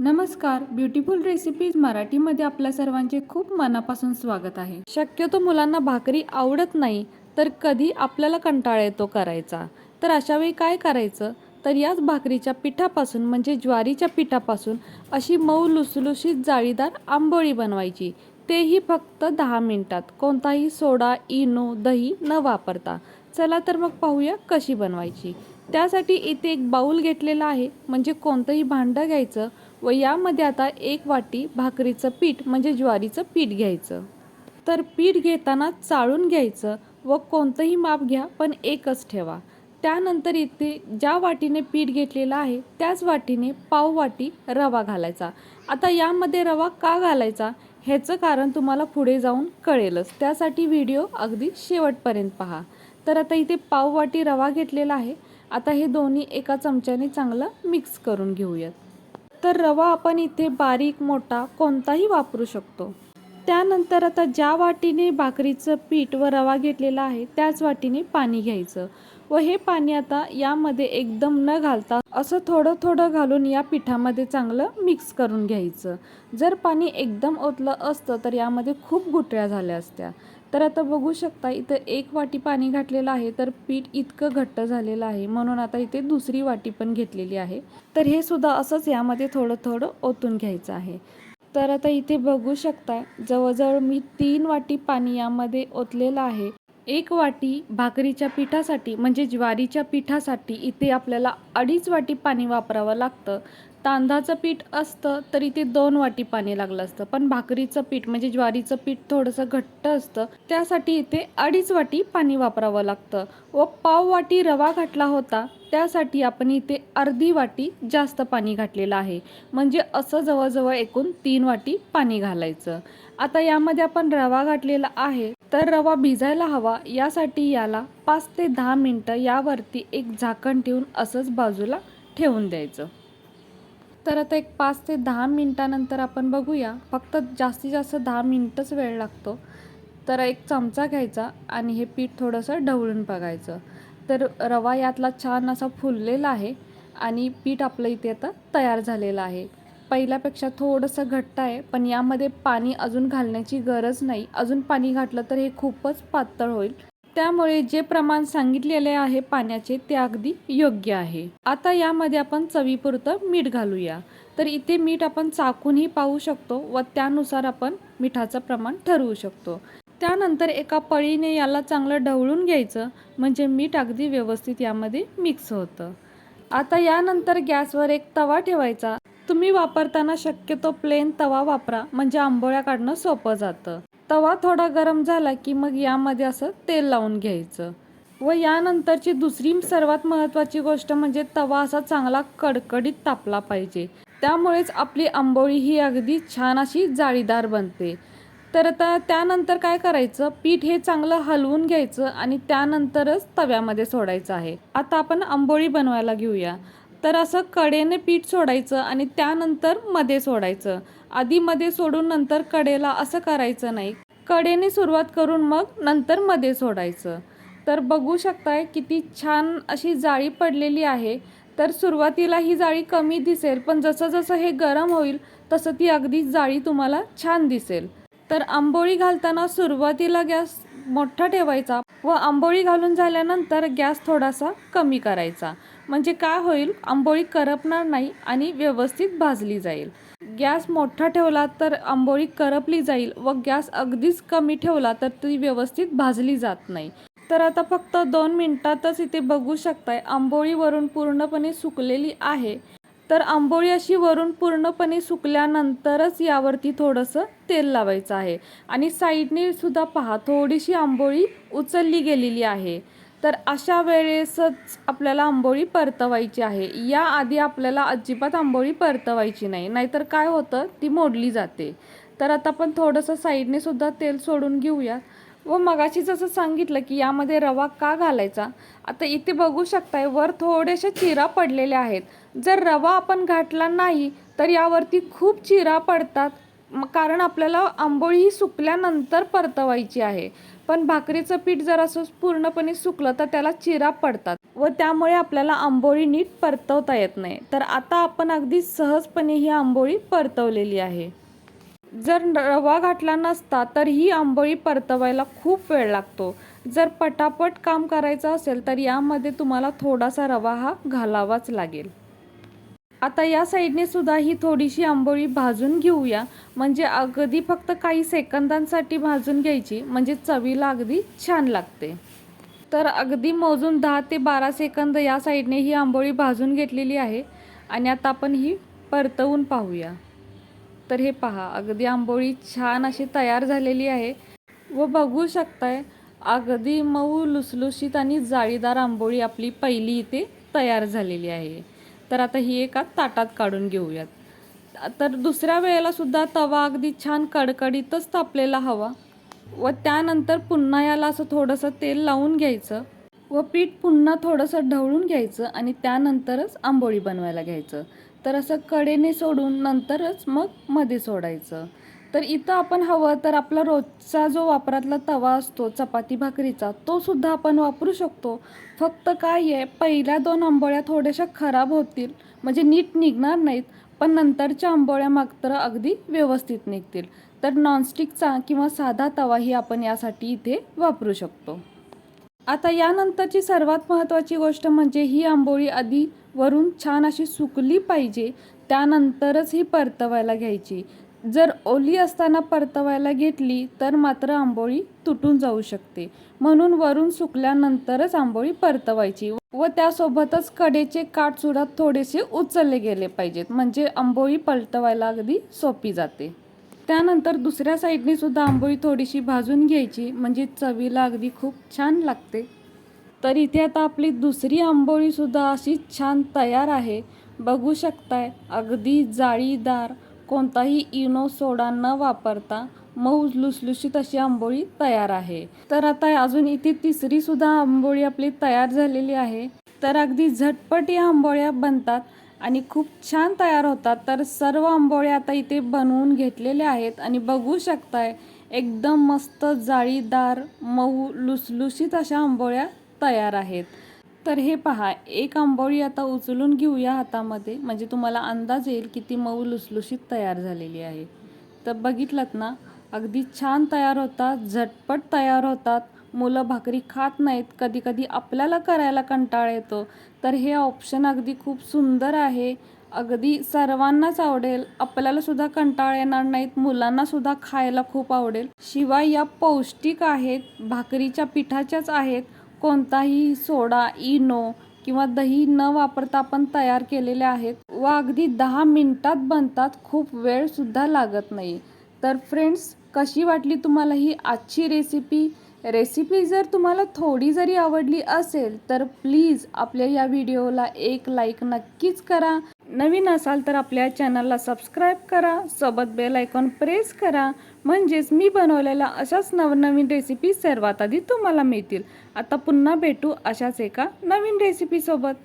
नमस्कार beautiful recipes मराठीमध्ये आपल्या सर्वांचे खूप मनापासून स्वागत आहे. शक्यतो मुलांना भाकरी आवडत नाही तर कधी आपल्याला कंटाळा येतो करायचा. तर अशा वेळी काय करायचं? तर याच भाकरीच्या पिठापासून म्हणजे ज्वारीच्या पिठापासून अशी मऊ लुसलुशीत जाळीदार आंबोळी बनवायची. तेही फक्त दहा मिनिटात. कोणताही सोडा इनो दही न वापरता. चला तर मग पाहूया कशी बनवायची. त्यासाठी इथे एक बाऊल घेतलेला आहे. म्हणजे कोणतंही भांडं घ्यायचं व यामध्ये आता एक वाटी भाकरीचं पीठ म्हणजे ज्वारीचं पीठ घ्यायचं. तर पीठ घेताना चाळून घ्यायचं व कोणतंही माप घ्या पण एकच ठेवा. त्यानंतर इथे ज्या वाटीने पीठ घेतलेलं आहे त्याच वाटीने पाव वाटी रवा घालायचा. आता यामध्ये रवा का घालायचा? ह्याचं कारण तुम्हाला पुढे जाऊन कळेलच. त्यासाठी व्हिडिओ अगदी शेवटपर्यंत पहा. तर आता इथे पाव वाटी रवा घेतलेला आहे. आता हे दोन्ही एका चमच्याने चांगलं मिक्स करून घेऊयात. तर रवा आपण इथे बारीक मोठा कोणताही वापरू शकतो. त्यानंतर आता ज्या वाटीने भाकरीचं पीठ व रवा घेतलेला आहे त्याच वाटीने पाणी घ्यायचं. व हे पाणी आता यामध्ये एकदम न घालता असं थोडं थोडं घालून या पिठामध्ये चांगलं मिक्स करून घ्यायचं. जर पाणी एकदम ओतलं असतं तर यामध्ये खूप गुटळ्या झाल्या असत्या. तर आता बघू शकता इथं एक वाटी पाणी घातलेलं आहे तर पीठ इतकं घट्ट झालेलं आहे. म्हणून आता इथे दुसरी वाटी पण घेतलेली आहे. तर हे सुद्धा असंच यामध्ये थोडं थोडं ओतून घ्यायचं आहे. तर आता इथे बघू शकता जवळजवळ मी तीन वाटी पाणी यामध्ये ओतलेलं आहे. एक वाटी भाकरीच्या पिठासाठी म्हणजे ज्वारीच्या पिठासाठी इथे आपल्याला अडीच वाटी पाणी वापरावं लागतं. तांदळाचं पीठ असतं तर इथे दोन वाटी पाणी लागलं असतं. पण भाकरीचं पीठ म्हणजे ज्वारीचं पीठ थोडंसं घट्ट असतं त्यासाठी इथे अडीच वाटी पाणी वापरावं लागतं. व पाव वाटी रवा घातला होता त्यासाठी आपण इथे अर्धी वाटी जास्त पाणी घातलेलं आहे. म्हणजे असं जवळजवळ एकूण तीन वाटी पाणी घालायचं. आता यामध्ये आपण रवा घातलेला आहे तर रवा भिजायला हवा. यासाठी याला पाच ते दहा मिनटं यावरती एक झाकण ठेवून असंच बाजूला ठेवून द्यायचं. तर आता एक पाच ते दहा मिनटानंतर आपण बघूया. फक्त जास्तीत जास्त दहा मिनटंच वेळ लागतो. तर एक चमचा घ्यायचा आणि हे पीठ थोडंसं ढवळून बघायचं. तर रवा यातला छान असा फुललेला आहे आणि पीठ आपलं इथे आता तयार झालेलं आहे. पहिल्यापेक्षा थोडंसं घट्ट आहे पण यामध्ये पाणी अजून घालण्याची गरज नाही. अजून पाणी घातलं तर हे खूपच पातळ होईल. त्यामुळे जे प्रमाण सांगितलेले आहे पाण्याचे ते अगदी योग्य आहे. आता यामध्ये आपण चवीपुरतं मीठ घालूया. तर इथे मीठ आपण चाकूनही पाहू शकतो व त्यानुसार आपण मिठाचं प्रमाण ठरवू शकतो. त्यानंतर एका पळीने याला चांगलं ढवळून घ्यायचं म्हणजे मीठ अगदी व्यवस्थित यामध्ये मिक्स होतं. आता यानंतर गॅसवर एक तवा ठेवायचा. तुम्ही वापरताना शक्यतो प्लेन तवा वापरा. म्हणजे आंबोळ्या काढणं सोपं जातं. तवा थोडा गरम झाला की मग यामध्ये असं तेल लावून घ्यायचं. व यानंतरची दुसरी सर्वात महत्त्वाची गोष्ट म्हणजे तवा असा चांगला कडकडीत तापला पाहिजे. त्यामुळेच आपली आंबोळी ही अगदी छान अशी जाळीदार बनते. तर आता त्यानंतर काय करायचं? पीठ हे चांगलं हलवून घ्यायचं आणि त्यानंतरच तव्यामध्ये सोडायचं आहे. आता आपण आंबोळी बनवायला घेऊया. तर असं कडेने पीठ सोडायचं आणि त्यानंतरमध्ये सोडायचं. आधी मध्ये सोडून नंतर कडेला असं करायचं नाही. कडेने सुरुवात करून मग नंतर मध्ये सोडायचं. तर बघू शकताय किती छान अशी जाळी पडलेली आहे. तर सुरुवातीला ही जाळी कमी दिसेल पण जसं जसं हे गरम होईल तसं ती अगदी जाळी तुम्हाला छान दिसेल. तर आंबोळी घालताना सुरुवातीला गॅस मोठा ठेवायचा व आंबोळी घालून झाल्यानंतर गॅस थोडासा कमी करायचा. म्हणजे काय होईल? आंबोळी करपणार नाही आणि व्यवस्थित भाजली जाईल. गॅस मोठा ठेवला तर आंबोळी करपली जाईल व गॅस अगदीच कमी ठेवला तर ती व्यवस्थित भाजली जात नाही. तर आता फक्त दोन मिनटातच इथे बघू शकताय आंबोळी वरून पूर्णपणे सुकलेली आहे. तर आंबोळी अशी वरून पूर्णपणे सुकल्यानंतरच यावरती थोडंसं तेल लावायचं आहे. आणि साईडने सुद्धा पहा थोडीशी आंबोळी उचलली गेलेली आहे. तर अशा वेळेसच आपल्याला आंबोळी परतवायची आहे. याआधी आपल्याला अजिबात आंबोळी परतवायची नाही. नाहीतर काय होतं? ती मोडली जाते. तर आता आपण थोडंसं साईडने सुद्धा तेल सोडून घेऊया. व मगाशी जसं सांगितलं की यामध्ये रवा का घालायचा? आता इथे बघू शकताय वर थोड्याशा चिरा पडलेल्या आहेत. जर रवा आपण घातला नाही तर यावरती खूप चिरा पडतात. कारण आपल्याला आंबोळी ही सुकल्यानंतर परतवायची आहे. पण भाकरीचं पीठ जर असं पूर्णपणे सुकलं तर त्याला चिरा पडतात. व त्यामुळे आपल्याला आंबोळी नीट परतवता येत नाही. तर आता आपण अगदी सहजपणे ही आंबोळी परतवलेली आहे. जर रवा घातला नसता तर ही आंबोळी परतवायला खूप वेळ लागतो. जर पटापट काम करायचं असेल तर यामध्ये तुम्हाला थोडासा रवा हा घालावाच लागेल. आता या साईडने सुद्धा ही थोडीशी आंबोळी भाजून घेऊया. म्हणजे अगदी फक्त काही सेकंदांसाठी भाजून घ्यायची. म्हणजे चवीला अगदी छान लागते. तर अगदी मोजून दहा ते बारा सेकंद या साईडने ही आंबोळी भाजून घेतलेली आहे. आणि आता आपण ही परतवून पाहूया. तर हे पहा अगदी आंबोळी छान अशी तयार झालेली आहे. व बघू शकताय अगदी मऊ लुसलुशीत आणि जाळीदार आंबोळी आपली पहिली इथे तयार झालेली आहे. तर आता ही एका ताटात काढून घेऊयात. तर दुसऱ्या वेळेला सुद्धा तवा अगदी छान कडकडीतच तापलेला हवा. व त्यानंतर पुन्हा याला असं थोडंसं तेल लावून घ्यायचं. व पीठ पुन्हा थोडंसं ढवळून घ्यायचं आणि त्यानंतरच आंबोळी बनवायला घ्यायचं. तर असं कडेने सोडून नंतरच मग मध्ये सोडायचं. तर इथं आपण हवं तर आपला रोजचा जो वापरातला तवा असतो चपाती भाकरीचा तो सुद्धा आपण वापरू शकतो. फक्त काय आहे पहिल्या दोन आंबोळ्या थोड्याशा खराब होतील म्हणजे नीट निघणार नाहीत पण नंतरच्या आंबोळ्या मात्र अगदी व्यवस्थित निघतील. तर नॉनस्टिकचा किंवा साधा तवाही आपण यासाठी इथे वापरू शकतो. आता यानंतरची सर्वात महत्त्वाची गोष्ट म्हणजे ही आंबोळी आधी वरून छान अशी सुकली पाहिजे त्यानंतरच ही परतवायला घ्यायची. जर ओली असताना परतवायला घेतली तर मात्र आंबोळी तुटून जाऊ शकते. म्हणून वरून सुकल्यानंतरच आंबोळी परतवायची व त्यासोबतच कडेचे काठ सुद्धा थोडेसे उचलले गेले पाहिजेत. म्हणजे आंबोळी पलटवायला अगदी सोपी जाते. त्यानंतर दुसऱ्या साईडने सुद्धा आंबोळी थोडीशी भाजून घ्यायची. म्हणजे चवीला अगदी खूप छान लागते. तर इथे आता आपली दुसरी आंबोळी सुद्धा अशी छान तयार आहे. बघू शकताय अगदी जाळीदार कोणताही इनो सोडा न वापरता मऊ लुसलुशीत अशी आंबोळी तयार आहे. तर आता अजून इथे तिसरी सुद्धा आंबोळी आपली तयार झालेली आहे. तर अगदी झटपट या आंबोळ्या बनतात आणि खूप छान तयार होतात. तर सर्व आंबोळ्या आता इथे बनवून घेतलेल्या आहेत आणि बघू शकताय एकदम मस्त जाळीदार मऊ लुसलुशीत अशा आंबोळ्या तयार आहेत. तर हे पहा एक आंबोळी आता उचलून घेऊया हातामध्ये. म्हणजे तुम्हाला अंदाज येईल किती मऊ लुसलुशीत तयार झालेली आहे. तर बघितलं ना अगदी छान तयार होतात झटपट तयार होतात. मुलं भाकरी खात नाहीत कधी कधी आपल्याला करायला कंटाळा येतो. तर हे ऑप्शन अगदी खूप सुंदर आहे. अगदी सर्वांनाच आवडेल. आपल्याला सुद्धा कंटाळा येणार नाहीत मुलांना सुद्धा खायला खूप आवडेल. शिवाय या पौष्टिक आहेत भाकरीच्या पिठाच्याच आहेत. कोणताही सोडा इनो किंवा दही न वापरता आपण तयार केलेले आहेत. व अगदी दहा मिनिटात बनतात खूप वेळ सुद्धा लागत नाही. तर फ्रेंड्स कशी वाटली तुम्हाला ही आजची रेसिपी रेसिपी जर तुम्हाला थोडी जरी आवडली असेल तर प्लीज आपल्या या व्हिडिओला एक लाईक नक्कीच करा. नवीन असाल तर आपल्या चॅनलला सबस्क्राईब करा. सोबत बेल आयकॉन प्रेस करा. म्हणजेच मी बनवलेल्या अशाच नवनवीन रेसिपी सर्वात आधी तुम्हाला मिळतील. आता पुन्हा भेटू अशाच एका नवीन रेसिपीसोबत